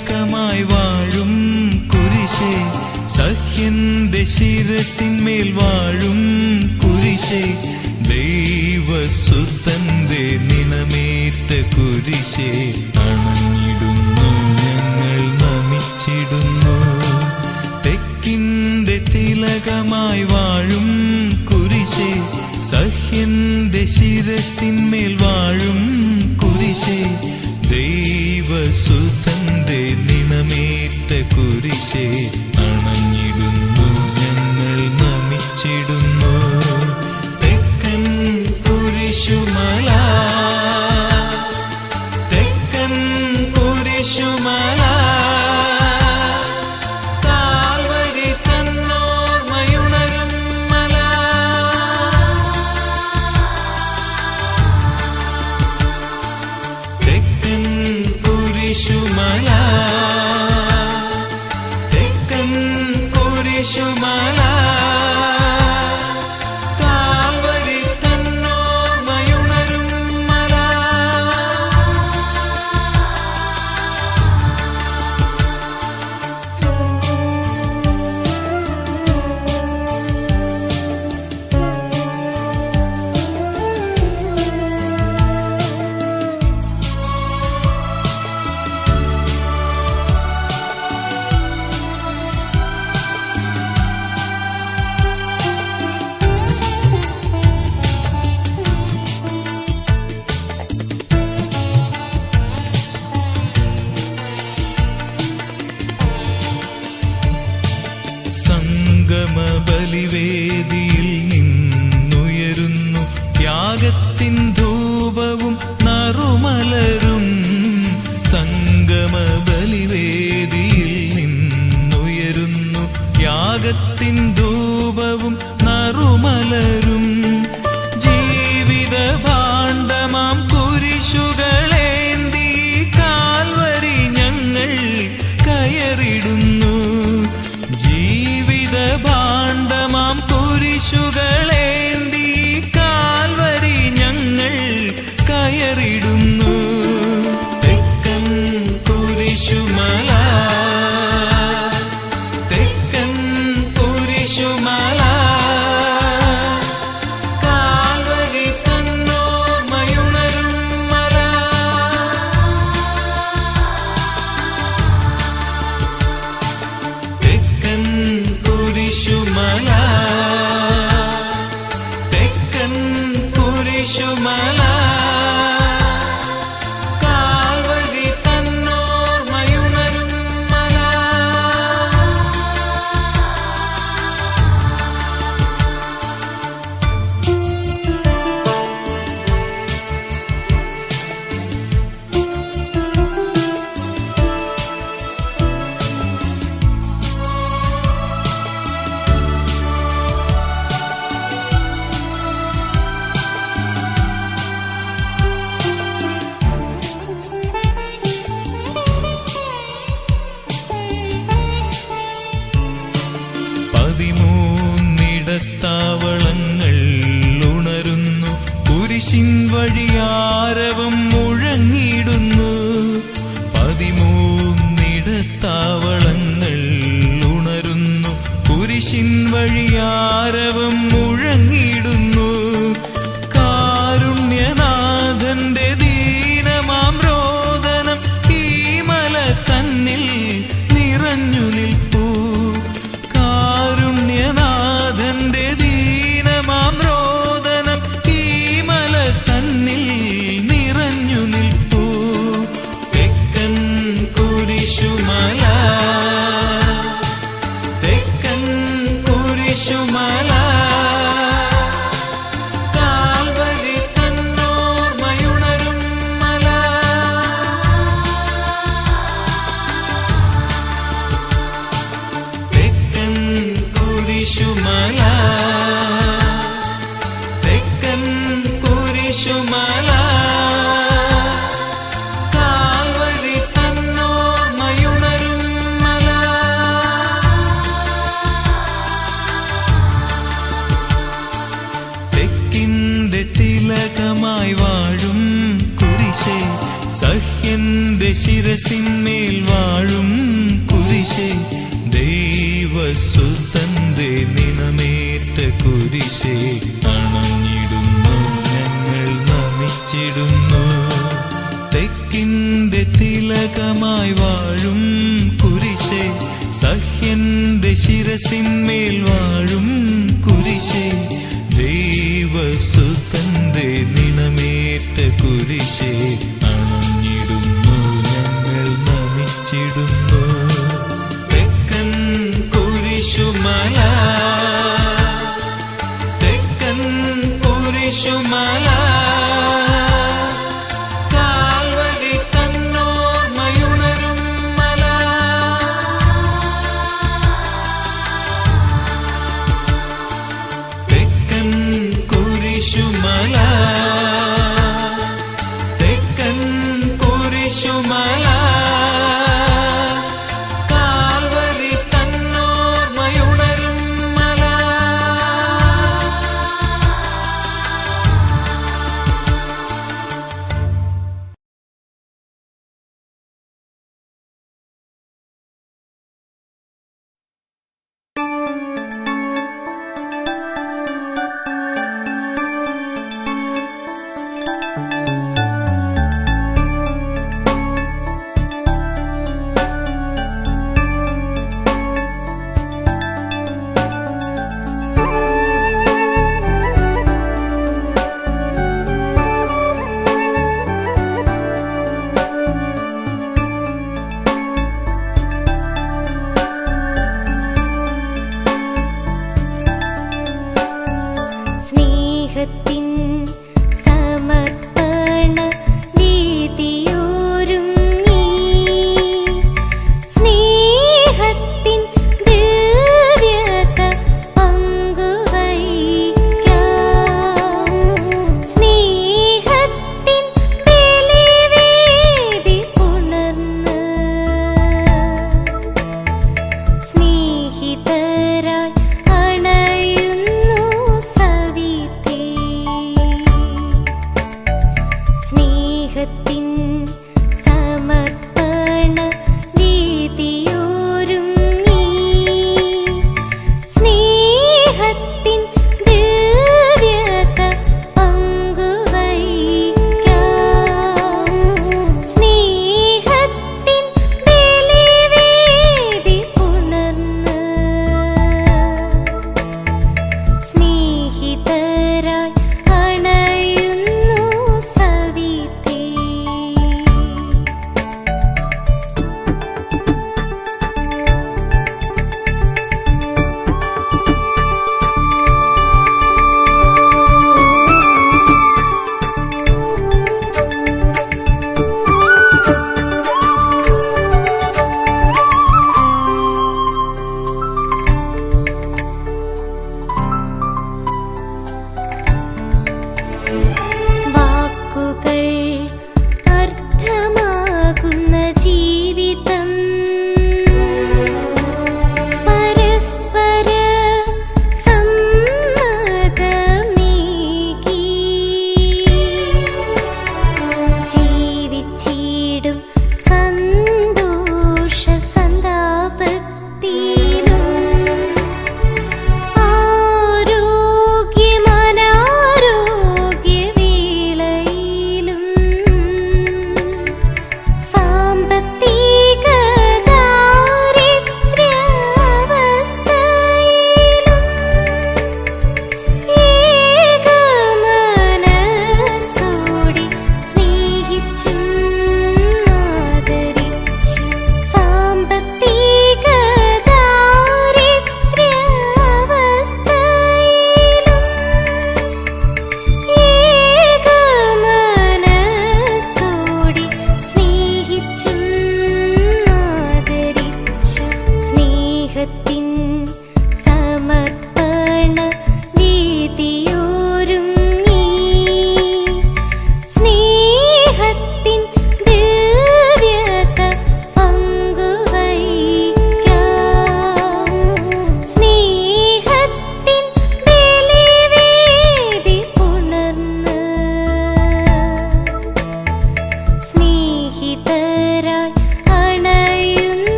ഘടകമായി വാഴും കുരിശേ. സഖ്യന്റെ ശിരസിന്മേൽ വാഴും കുരിശേ. ദൈവസുത്തന്റെ നിണമേറ്റ കുരിശേ. അണഞ്ഞിടുന്നു ഞങ്ങൾ നമിച്ചിടുന്നു. തെക്കിന്റെ തിലകമായി വാഴും കുരിശേ. സഹ്യന്റെ ശിരസിന്മേൽ വാഴും കുരിശേ love. Show Shumala ശക്തമായി വാഴും കുരിശേ. സഹ്യന്റെ ശിരസിന്മേൽ വാഴും കുരിശേ. ദൈവസുതന്റെ നിണമേറ്റ കുരിശേ. അണഞ്ഞിടുന്നു ഞങ്ങൾ നമിച്ചിടുന്നു. തെക്കിന്റെ തിലകമായി വാഴും കുരിശേ. സഹ്യന്റെ ശിരസിന്മേൽ വാഴും കുരിശേ. ദൈവസു നിണമേറ്റ കുരിശേ 约定。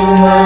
to my